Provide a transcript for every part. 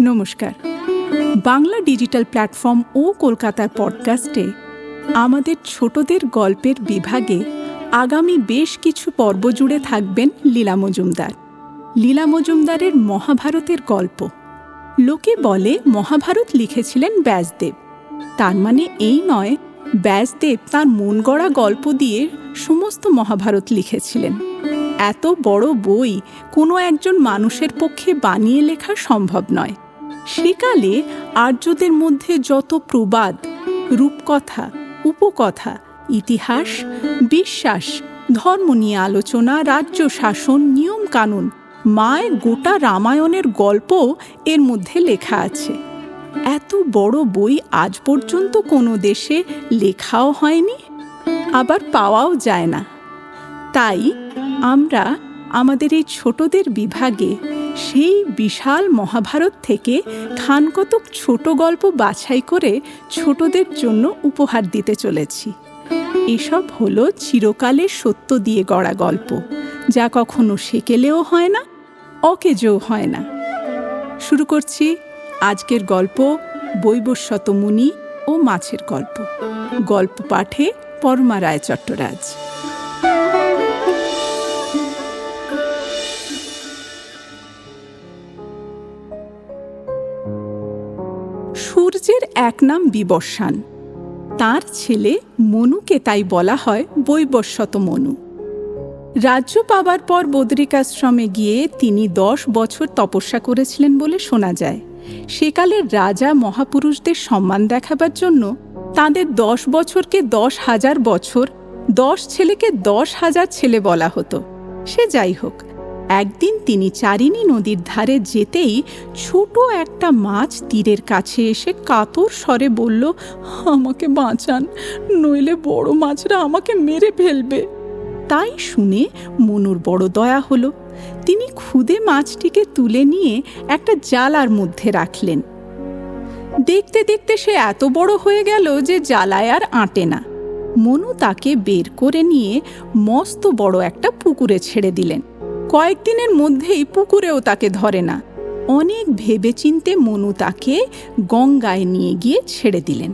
নমস্কার। Bangla digital platform ও কলকাতার পডকাস্টে আমাদের ছোটদের গল্পের বিভাগে আগামী বেশ কিছু পর্ব জুড়ে থাকবেন লীলা মজুমদার। লীলা মজুমদারের মহাভারতের গল্প। লোকে বলে মহাভারত লিখেছিলেন ব্যাসদেব। তার মানে এই নয়, ব্যাসদেব তার মন গড়া গল্প দিয়ে সমস্ত মহাভারত লিখেছিলেন। এত বড় বই কোনো একজন মানুষের পক্ষে বানিয়ে লেখা সম্ভব নয়। সেকালে আর্যদের মধ্যে যত প্রবাদ, রূপকথা, উপকথা, ইতিহাস, বিশ্বাস, ধর্ম নিয়ে আলোচনা, রাজ্য শাসন নিয়ম কানুন মায় গোটা রামায়ণের গল্প এর মধ্যে লেখা আছে। এত বড় বই আজ পর্যন্ত কোনো দেশে লেখাও হয়নি, আবার পাওয়াও যায় না। তাই আমরা আমাদের এই ছোটদের বিভাগে সেই বিশাল মহাভারত থেকে খানকতক ছোট গল্প বাছাই করে ছোটদের জন্য উপহার দিতে চলেছি। এসব হলো চিরকালের সত্য দিয়ে গড়া গল্প, যা কখনো সেকেলেও হয় না, অকেজও হয় না। শুরু করছি আজকের গল্প বৈবস্বত মুনি ও মাছের গল্প। গল্প পাঠে পরমা রায় চট্টরাজ। সূর্যের এক নাম বিবর্ষান। তার ছেলে মনুকে তাই বলা হয় বৈবস্বত মনু। রাজ্য পাবার পর বদ্রিকাশ্রমে গিয়ে তিনি দশ বছর তপস্যা করেছিলেন বলে শোনা যায়। সেকালের রাজা মহাপুরুষদের সম্মান দেখাবার জন্য তাদের দশ বছরকে দশ হাজার বছর, দশ ছেলেকে দশ হাজার ছেলে বলা হতো। সে যাই হোক একদিন তিনি চারিণী নদীর ধারে যেতেই ছোট একটা মাছ তীরের কাছে এসে কাতর স্বরে বলল, আমাকে বাঁচান, নইলে বড় মাছরা আমাকে মেরে ফেলবে। তাই শুনে মনুর বড় দয়া হলো। তিনি খুদে মাছটিকে তুলে নিয়ে একটা জালার মধ্যে রাখলেন। দেখতে দেখতে সে এত বড় হয়ে গেল যে জ্বালায় আর আঁটে না। মনু তাকে বের করে নিয়ে মস্ত বড় একটা পুকুরে ছেড়ে দিলেন। কয়েকদিনের মধ্যেই পুকুরেও তাকে ধরে না। অনেক ভেবেচিন্তে মনু তাকে গঙ্গায় নিয়ে গিয়ে ছেড়ে দিলেন।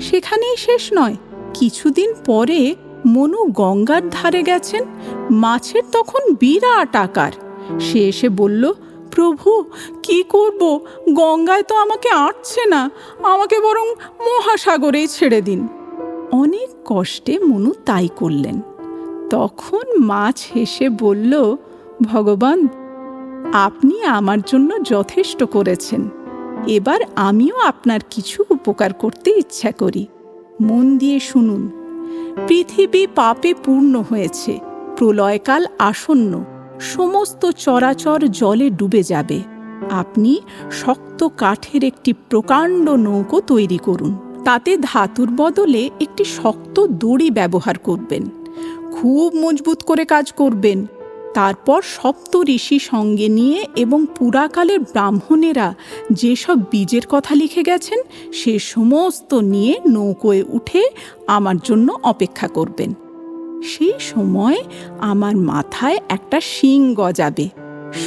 সেখানেই শেষ নয়, কিছুদিন পরে মনু গঙ্গার ধারে গেছেন, মাছের তখন বিরাট আকার। সে এসে বলল, প্রভু, কি করব? গঙ্গায় তো আমাকে আটছে না, আমাকে বরং মহাসাগরেই ছেড়ে দিন। অনেক কষ্টে মনু তাই করলেন। তখন মাছ হেসে বলল ভগবান, আপনি আমার জন্য যথেষ্ট করেছেন। এবার আমিও আপনার কিছু উপকার করতে ইচ্ছা করি। মন দিয়ে শুনুন। পৃথিবী পাপে পূর্ণ হয়েছে, প্রলয়কাল আসন্ন, সমস্ত চরাচর জলে ডুবে যাবে। আপনি শক্ত কাঠের একটি প্রকাণ্ড নৌকো তৈরি করুন। তাতে ধাতুর বদলে একটি শক্ত দড়ি ব্যবহার করবেন। খুব মজবুত করে কাজ করবেন। তারপর সপ্ত ঋষি সঙ্গে নিয়ে এবং পুরাকালের ব্রাহ্মণেরা যেসব বীজের কথা লিখে গেছেন, সে সমস্ত নিয়ে নৌকোয় উঠে আমার জন্য অপেক্ষা করবেন। সেই সময় আমার মাথায় একটা শিং গজাবে।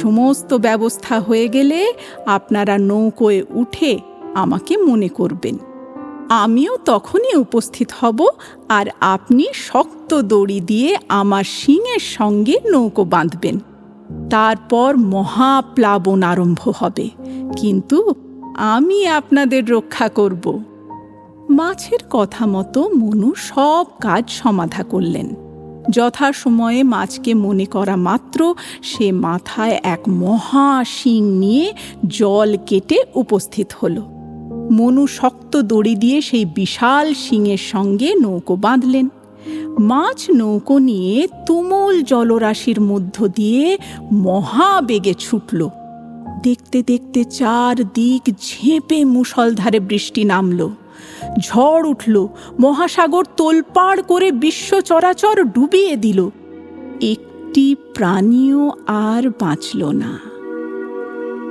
সমস্ত ব্যবস্থা হয়ে গেলে আপনারা নৌকোয় উঠে আমাকে মনে করবেন। আমিও তখনই উপস্থিত হব আর আপনি শক্ত দড়ি দিয়ে আমার শিংয়ের সঙ্গে নৌকো বাঁধবেন। তারপর মহাপ্লাবন আরম্ভ হবে। কিন্তু আমি আপনাদের রক্ষা করব। মাছের কথা মতো মনু সব কাজ সমাধা করলেন। যথাসময়ে মাছকে মনে করা মাত্র সে মাথায় এক মহা শিং নিয়ে জল কেটে উপস্থিত হলো। মনু শক্ত দড়ি দিয়ে সেই বিশাল শিঙের সঙ্গে নৌকো বাঁধলেন। মাছ নৌকো নিয়ে তুমুল জলরাশির মধ্য দিয়ে মহাবেগে ছুটল। দেখতে দেখতে চার দিক ঝেঁপে মুষলধারে বৃষ্টি নামল। ঝড় উঠল, মহাসাগর তোলপাড় করে বিশ্ব চরাচর ডুবিয়ে দিল। একটি প্রাণীও আর বাঁচল না।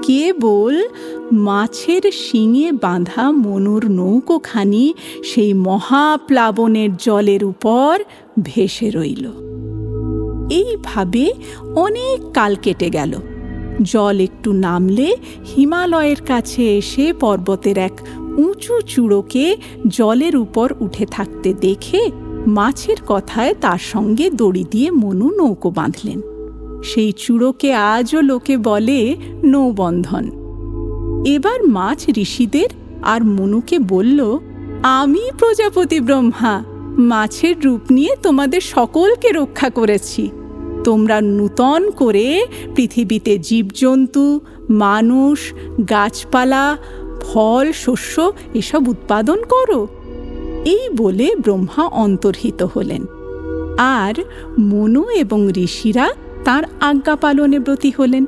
কেবল মাছের শিঙে বাঁধা মনুর নৌকোখানি সেই মহাপ্লাবনের জলের উপর ভেসে রইল। এইভাবে অনেক কাল কেটে গেল। জল একটু নামলে হিমালয়ের কাছে এসে পর্বতের এক উঁচু চূড়োকে জলের উপর উঠে থাকতে দেখে মাছের কথায় তার সঙ্গে দড়ি দিয়ে মনু নৌকো বাঁধলেন। সেই চূড়োকে আজও লোকে বলে নৌবন্ধন। এবার মাছ ঋষিদের আর মনুকে বলল, আমি প্রজাপতি ব্রহ্মা, মাছের রূপ নিয়ে তোমাদের সকলকে রক্ষা করেছি। তোমরা নূতন করে পৃথিবীতে জীবজন্তু, মানুষ, গাছপালা, ফল, শস্য এসব উৎপাদন করো। এই বলে ব্রহ্মা অন্তর্হিত হলেন। আর মনু এবং ঋষিরা তার আজ্ঞা পালনে ব্রতী হলেন।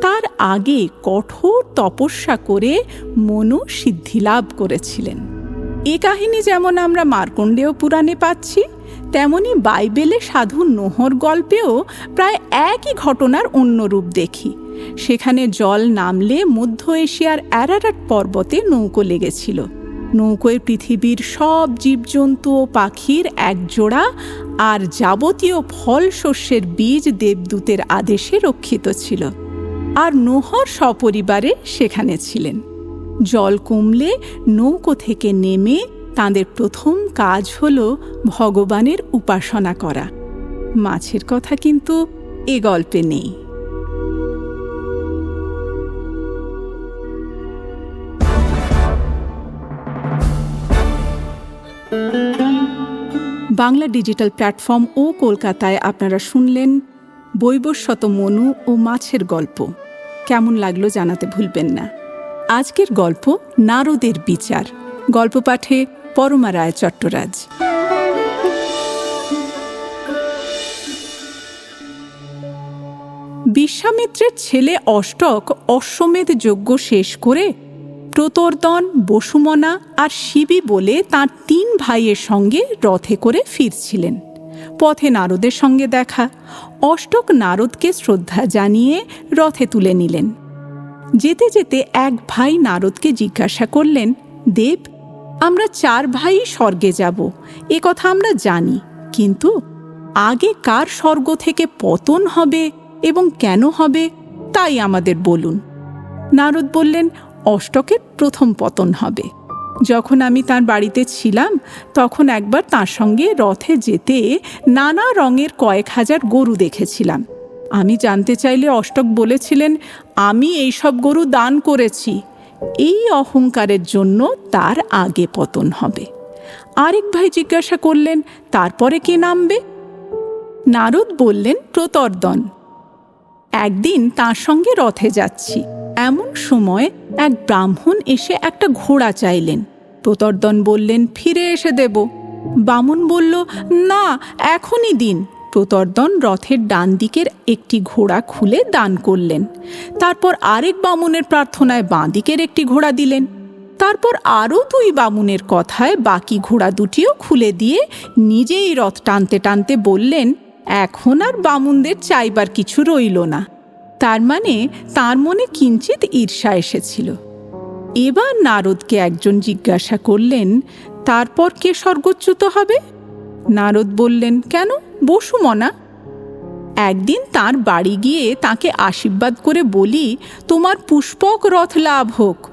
তার আগে কঠোর তপস্যা করে মনু সিদ্ধিলাভ করেছিলেন। এ কাহিনী যেমন আমরা মার্কণ্ডেয় পুরাণে পাচ্ছি, তেমনি বাইবেলে সাধু নোহর গল্পেও প্রায় একই ঘটনার অন্য রূপ দেখি। সেখানে জল নামলে মধ্য এশিয়ার অ্যারারাট পর্বতে নৌকো লেগেছিল। নৌকোয় পৃথিবীর সব জীবজন্তু ও পাখির এক জোড়া আর যাবতীয় ফল শস্যের বীজ দেবদূতের আদেশে রক্ষিত ছিল। আর নোহর সপরিবারে সেখানে ছিলেন। জল কমলে নৌকো থেকে নেমে তাদের প্রথম কাজ হল ভগবানের উপাসনা করা। মাছের কথা কিন্তু এ গল্পে নেই। বাংলা ডিজিটাল প্ল্যাটফর্ম ও কলকাতায় আপনারা শুনলেন বৈবস্বত মনু ও মাছের গল্প। কেমন লাগল জানাতে ভুলবেন না। আজকের গল্প নারদের বিচার। গল্প পাঠে পরমা রায় চট্টরাজ। বিশ্বামিত্রের ছেলে অষ্টক অশ্বমেধ যজ্ঞ শেষ করে প্রতর্দন বসুমনা আর শিবি বলে তার তিন ভাইয়ের সঙ্গে রথে করে ফিরছিলেন। পথে নারদের সঙ্গে দেখা, অষ্টক নারদকে শ্রদ্ধা জানিয়ে রথে তুলে নিলেন। যেতে যেতে এক ভাই নারদকে জিজ্ঞাসা করলেন, দেব, আমরা চার ভাই স্বর্গে যাব, এ কথা আমরা জানি, কিন্তু আগে কার স্বর্গ থেকে পতন হবে এবং কেন হবে, তাই আমাদের বলুন। নারদ বললেন অষ্টকের প্রথম পতন হবে। যখন আমি তার বাড়িতে ছিলাম, তখন একবার তার সঙ্গে রথে যেতে নানা রঙের কয়েক হাজার গরু দেখেছিলাম। আমি জানতে চাইলে অষ্টক বলেছিলেন, আমি এইসব গরু দান করেছি। এই অহংকারের জন্য তার আগে পতন হবে। আরেক ভাই জিজ্ঞাসা করলেন, তারপরে কে নামবে? নারদ বললেন, প্রতর্দন। একদিন তার সঙ্গে রথে যাচ্ছি। এমন সময় এক ব্রাহ্মণ এসে একটা ঘোড়া চাইলেন। প্রতর্দন বললেন, ফিরে এসে দেব। বামুন বলল, না, এখনই দিন। প্রতর্দন রথের ডান দিকের একটি ঘোড়া খুলে দান করলেন। তারপর আরেক বামুনের প্রার্থনায় বাঁ দিকের একটি ঘোড়া দিলেন। তারপর আরও দুই বামুনের কথায় বাকি ঘোড়া দুটিও খুলে দিয়ে নিজেই রথ টানতে টানতে বললেন এখন আর বামুনদের চাইবার কিছু রইল না। তার মানে তার মনে কিঞ্চিত ঈর্ষা এসেছিল। এবার নারদকে একজন জিজ্ঞাসা করলেন, তারপর কে স্বর্গচ্যুত হবে? নারদ বললেন, কেন? বসুমনা একদিন তার বাড়ি গিয়ে তাকে আশীর্বাদ করে বলি, তোমার পুষ্পক রথ লাভ হোক।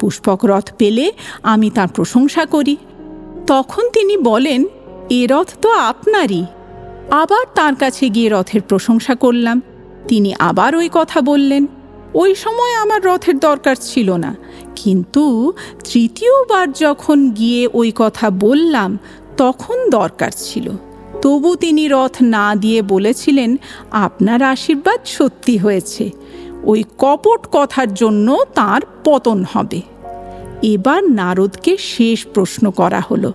পুষ্পক রথ পেলে আমি তার প্রশংসা করি। তখন তিনি বলেন, এ রথ তো আপনারই। আবার তার কাছে গিয়ে রথের প্রশংসা করলাম। তিনি আবার ওই কথা বললেন, ওই সময় আমার রথের দরকার ছিল না। কিন্তু তৃতীয়বার যখন গিয়ে ওই কথা বললাম, তখন দরকার ছিল। তবু তিনি রথ না দিয়ে বলেছিলেন, আপনার আশীর্বাদ সত্যি হয়েছে। ওই কপট কথার জন্য তার পতন হবে। এবার নারদকে শেষ প্রশ্ন করা হলো,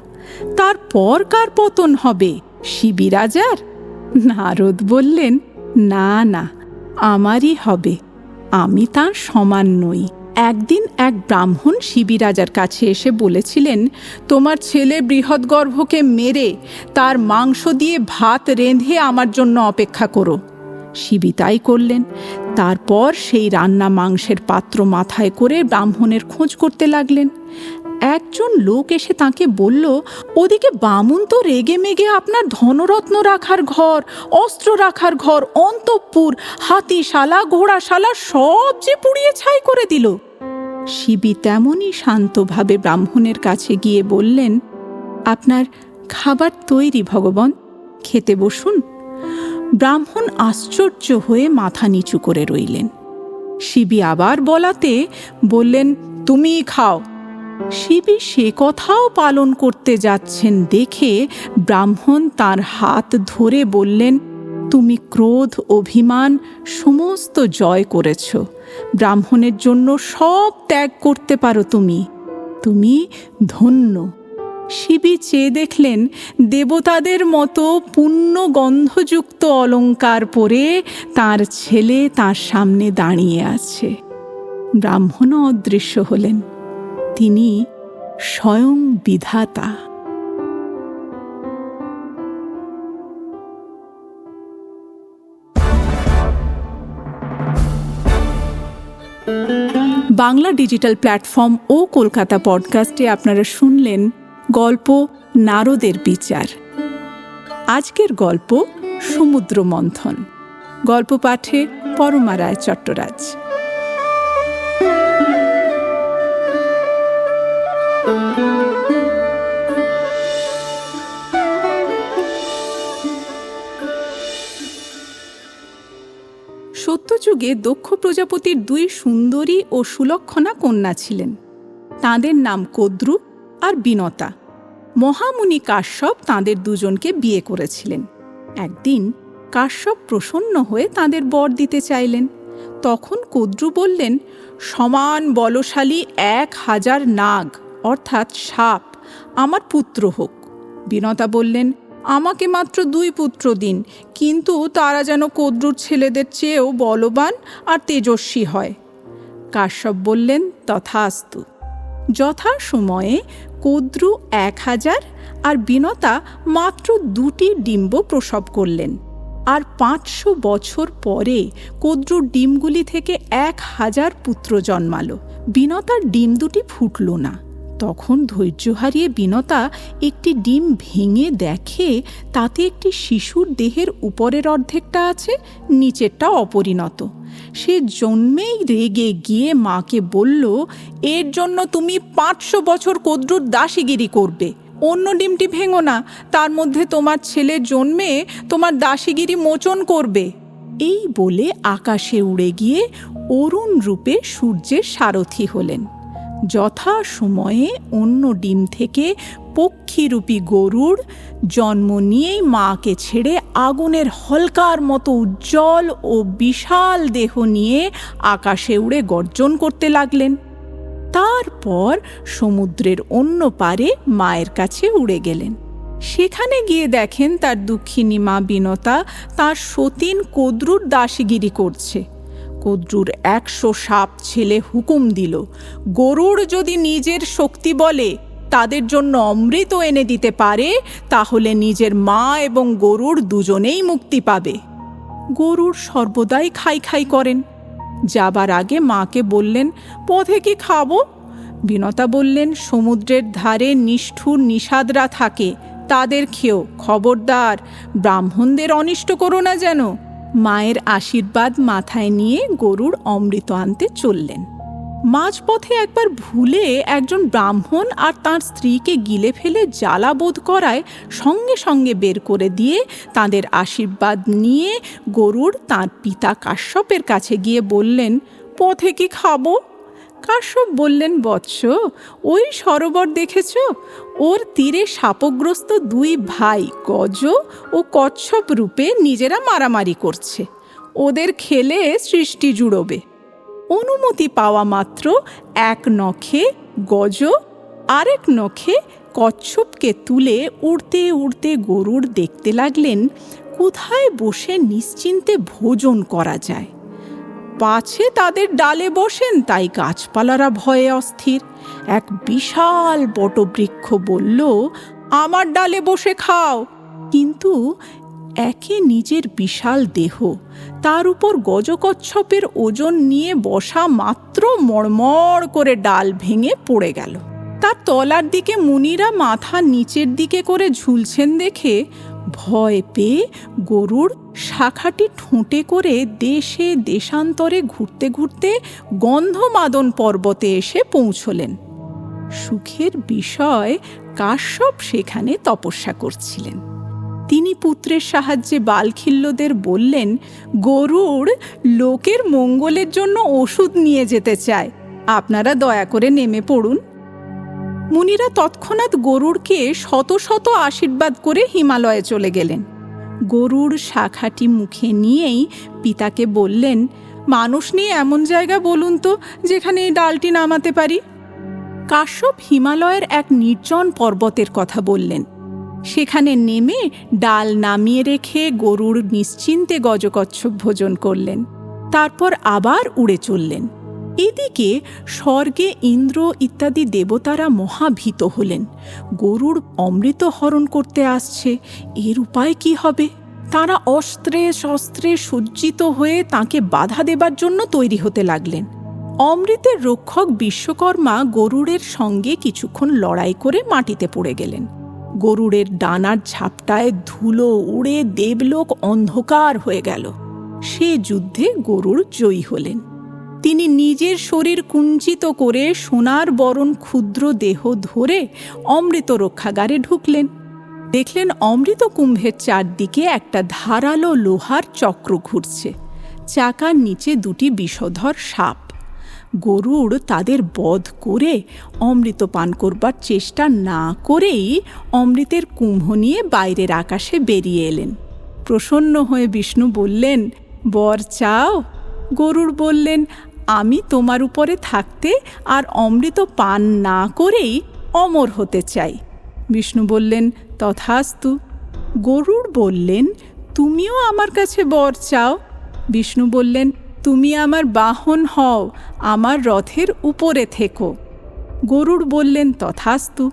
তারপর কার পতন হবে? শিবিরাজার নারদ বললেন, না না, আমারই হবে। আমি তার সমান নই। একদিন এক ব্রাহ্মণ শিবিরাজার কাছে এসে বলেছিলেন, তোমার ছেলে বৃহৎগর্ভকে মেরে তার মাংস দিয়ে ভাত রেঁধে আমার জন্য অপেক্ষা করো। শিবি তাই করলেন। তারপর সেই রান্না মাংসের পাত্র মাথায় করে ব্রাহ্মণের খোঁজ করতে লাগলেন। একজন লোক এসে তাকে বলল, ওদিকে বামুন তো রেগে মেগে আপনার ধনরত্ন রাখার ঘর, অস্ত্র রাখার ঘর, অন্তঃপুর, হাতিশালা, ঘোড়াশালা সব যে পুড়িয়ে ছাই করে দিল। শিবি তেমনই শান্তভাবে ব্রাহ্মণের কাছে গিয়ে বললেন, আপনার খাবার তৈরি ভগবান, খেতে বসুন। ব্রাহ্মণ আশ্চর্য হয়ে মাথা নিচু করে রইলেন। শিবি আবার বলাতে বললেন, তুমিই খাও। শিবি সে কথাও পালন করতে যাচ্ছেন দেখে ব্রাহ্মণ তার হাত ধরে বললেন, তুমি ক্রোধ, অভিমান, সমস্ত জয় করেছ। ব্রাহ্মণের জন্য সব ত্যাগ করতে পারো তুমি। তুমি ধন্য। শিবি চেয়ে দেখলেন, দেবতাদের মতো পূর্ণ গন্ধযুক্ত অলঙ্কার পরে তার ছেলে তার সামনে দাঁড়িয়ে আছে। ব্রাহ্মণও অদৃশ্য হলেন। তিনি স্বয়ং বিধাতা। বাংলা ডিজিটাল প্ল্যাটফর্ম ও কলকাতা পডকাস্টে আপনারা শুনলেন গল্প নারদের বিচার। আজকের গল্প সমুদ্র মন্থন গল্প পাঠে পরমা রায় চট্টরাজ। সত্যযুগে দক্ষ প্রজাপতির দুই সুন্দরী ও সুলক্ষণা কন্যা ছিলেন। তাঁদের নাম কদ্রু আর বিনতা। মহামুনি কাশ্যপ তাঁদের দুজনকে বিয়ে করেছিলেন। একদিন কাশ্যপ প্রসন্ন হয়ে তাঁদের বর দিতে চাইলেন। তখন কদ্রু বললেন, সমান বলশালী এক হাজার নাগ, অর্থাৎ সাপ, আমার পুত্র হোক। বিনতা বললেন আমাকে মাত্র দুই পুত্র দিন, কিন্তু তারা যেন কদ্রুর ছেলেদের চেয়েও বলবান আর তেজস্বী হয়। কাশ্যপ বললেন, তথাস্তু। যথা সময়ে কদ্রু এক হাজার আর বিনতা মাত্র দুটি ডিম্ব প্রসব করলেন। আর পাঁচশো বছর পরে কদ্রুর ডিমগুলি থেকে এক হাজার পুত্র জন্মালো। বিনতার ডিম দুটি ফুটল না। তখন ধৈর্য হারিয়ে বিনতা একটি ডিম ভেঙে দেখে তাতে একটি শিশুর দেহের উপরের অর্ধেকটা আছে, নিচেরটা অপরিণত। সে জন্মেই রেগে গিয়ে মাকে বলল, এর জন্য তুমি পাঁচশো বছর কদ্রুর দাসীগিরি করবে। অন্য ডিমটি ভেঙো না, তার মধ্যে তোমার ছেলে জন্মে তোমার দাসীগিরি মোচন করবে। এই বলে আকাশে উড়ে গিয়ে অরুণ রূপে সূর্যের সারথি হলেন। যথা সময়ে অন্য ডিম থেকে পক্ষীরূপী গরুর জন্ম নিয়েই মাকে ছেড়ে আগুনের হলকার মতো উজ্জ্বল ও বিশাল দেহ নিয়ে আকাশে উড়ে গর্জন করতে লাগলেন। তারপর সমুদ্রের অন্য পারে মায়ের কাছে উড়ে গেলেন। সেখানে গিয়ে দেখেন তার দুঃখিনী মা বিনতা তার সতীন কদ্রুর দাসীগিরি করছে। কদ্রুর একশো সাপ ছেলে হুকুম দিল, গরুর যদি নিজের শক্তি বলে, তাদের জন্য অমৃত এনে দিতে পারে, তাহলে নিজের মা এবং গরুর দুজনেই মুক্তি পাবে। গরুর সর্বদাই খাই খাই করেন। যাবার আগে মাকে বললেন, পথে কি খাব? বিনতা বললেন, সমুদ্রের ধারে নিষ্ঠুর নিষাদরা থাকে, তাদের খেয়েও খবরদার, ব্রাহ্মণদের অনিষ্ট করো না যেন। মায়ের আশীর্বাদ মাথায় নিয়ে গরুর অমৃত আনতে চললেন। মাঝপথে একবার ভুলে একজন ব্রাহ্মণ আর তার স্ত্রীকে গিলে ফেলে জ্বালা বোধ করায় সঙ্গে সঙ্গে বের করে দিয়ে তাদের আশীর্বাদ নিয়ে গরুর তার পিতা কাশ্যপের কাছে গিয়ে বললেন, পথে কি খাব? কাশ্যপ বললেন বৎস? ওই সরোবর দেখেছ? ওর তীরে শাপগ্রস্ত দুই ভাই, গজ ও কচ্ছপ রূপে নিজেরা মারামারি করছে। ওদের খেলে সৃষ্টি জুড়োবে। অনুমতি পাওয়া মাত্র এক নখে গজ, আরেক নখে কচ্ছপকে তুলে উড়তে উড়তে গরুর দেখতে লাগলেন, কোথায় বসে নিশ্চিন্তে ভোজন করা যায়। পাছে তাদের ডালে বসেন, তাই গাছপালারা ভয়ে অস্থির। এক বিশাল বটবৃক্ষ বলল, আমার ডালে বসে খাও। কিন্তু একে নিজের বিশাল দেহ, তার উপর গজকচ্ছপের ওজন নিয়ে বসা মাত্র মড়মড় করে ডাল ভেঙে পড়ে গেল। তার তলার দিকে মুনিরা মাথা নিচের দিকে করে ঝুলছেন দেখে ভয় পেয়ে গরুর শাখাটি ঠোঁটে করে দেশে দেশান্তরে ঘুরতে ঘুরতে গন্ধমাদন পর্বতে এসে পৌঁছলেন। সুখের বিষয় কাশ্যপ সেখানে তপস্যা করছিলেন। তিনি পুত্রের সাহায্যে বালখিল্যদের বললেন গরুড় লোকের মঙ্গলের জন্য ওষুধ নিয়ে যেতে চায়। আপনারা দয়া করে নেমে পড়ুন। মুনিরা তৎক্ষণাৎ গরুড়কে শত শত আশীর্বাদ করে হিমালয়ে চলে গেলেন। গরুর শাখাটি মুখে নিয়েই পিতাকে বললেন, মানুষ নিয়ে এমন জায়গা বলুন তো, যেখানে এই ডালটি নামাতে পারি? কাশ্যপ হিমালয়ের এক নির্জন পর্বতের কথা বললেন। সেখানে নেমে ডাল নামিয়ে রেখে গরুর নিশ্চিন্তে গজকচ্ছপ ভোজন করলেন। তারপর আবার উড়ে চললেন। এদিকে স্বর্গে ইন্দ্র ইত্যাদি দেবতারা মহাভীত হলেন। গরুর অমৃত হরণ করতে আসছে। এর উপায় কি হবে? তারা অস্ত্রে শস্ত্রে সজ্জিত হয়ে তাকে বাধা দেবার জন্য তৈরি হতে লাগলেন। অমৃতের রক্ষক বিশ্বকর্মা গরুড়ের সঙ্গে কিছুক্ষণ লড়াই করে মাটিতে পড়ে গেলেন। গরুড়ের ডানার ঝাপটায় ধুলো উড়ে দেবলোক অন্ধকার হয়ে গেল। সে যুদ্ধে গরুড় জয়ী হলেন। তিনি নিজের শরীর কুঞ্চিত করে সোনার বরণ ক্ষুদ্র দেহ ধরে অমৃত রক্ষাগারে ঢুকলেন। দেখলেন অমৃত কুম্ভের চারদিকে একটা ধারালো লোহার চক্র ঘুরছে। চাকার নিচে দুটি বিষধর সাপ। গরুড় তাদের বধ করে অমৃত পান করবার চেষ্টা না করেই অমৃতের কুম্ভ নিয়ে বাইরের আকাশে বেরিয়ে এলেন। প্রসন্ন হয়ে বিষ্ণু বললেন, বর চাও? গরুড় বললেন আমি তোমার উপরে থাকতে আর অমৃত পান না করেই অমর হতে চাই। বিষ্ণু বললেন, তথাস্তু। গরুড় বললেন, তুমিও আমার কাছে বর চাও? বিষ্ণু বললেন, তুমি আমার বাহন হও, আমার রথের উপরে থেকো। গরুড় বললেন, তথাস্তু।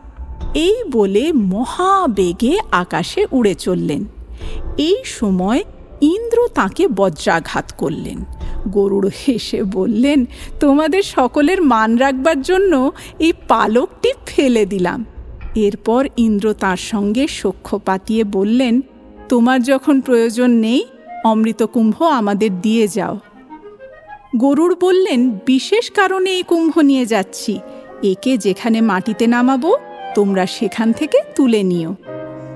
এই বলে মহাবেগে আকাশে উড়ে চললেন। এই সময় ইন্দ্র তাকে বজ্রাঘাত করলেন। গরুড় হেসে বললেন, তোমাদের সকলের মান রাখবার জন্য এই পালকটি ফেলে দিলাম। এরপর ইন্দ্র তার সঙ্গে সখ্য পাতিয়ে বললেন, তোমার যখন প্রয়োজন নেই, অমৃতকুম্ভ আমাদের দিয়ে যাও। গরুড় বললেন, বিশেষ কারণে এই কুম্ভ নিয়ে যাচ্ছি। একে যেখানে মাটিতে নামাবো, তোমরা সেখান থেকে তুলে নিও।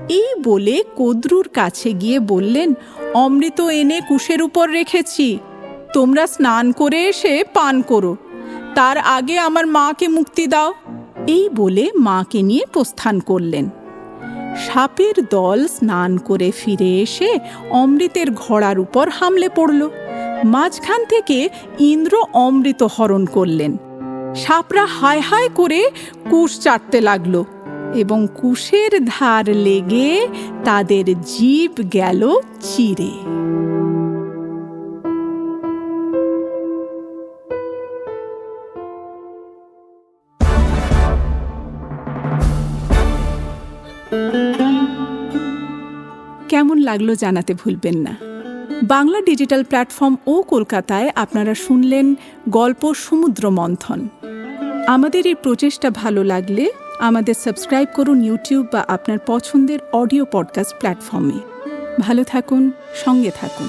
এই বলে কদ্রুর কাছে গিয়ে বললেন, অমৃত এনে কুশের উপর রেখেছি। তোমরা স্নান করে এসে পান করো। তার আগে আমার মাকে মুক্তি দাও। এই বলে মাকে নিয়ে প্রস্থান করলেন। সাপের দল স্নান করে ফিরে এসে অমৃতের ঘোড়ার উপর হামলে পড়ল। মাঝখান থেকে ইন্দ্র অমৃত হরণ করলেন। সাপরা হায় হায় করে কুশ চাটতে লাগল এবং কুশের ধার লেগে তাদের জীব গেল চিরে কেমন লাগল জানাতে ভুলবেন না। বাংলা ডিজিটাল প্ল্যাটফর্ম ও কলকাতায় আপনারা শুনলেন গল্প সমুদ্র মন্থন। আমাদের এই প্রচেষ্টা ভালো লাগলে আমাদের সাবস্ক্রাইব করুন ইউটিউব বা আপনার পছন্দের অডিও পডকাস্ট প্ল্যাটফর্মে। ভালো থাকুন, সঙ্গে থাকুন।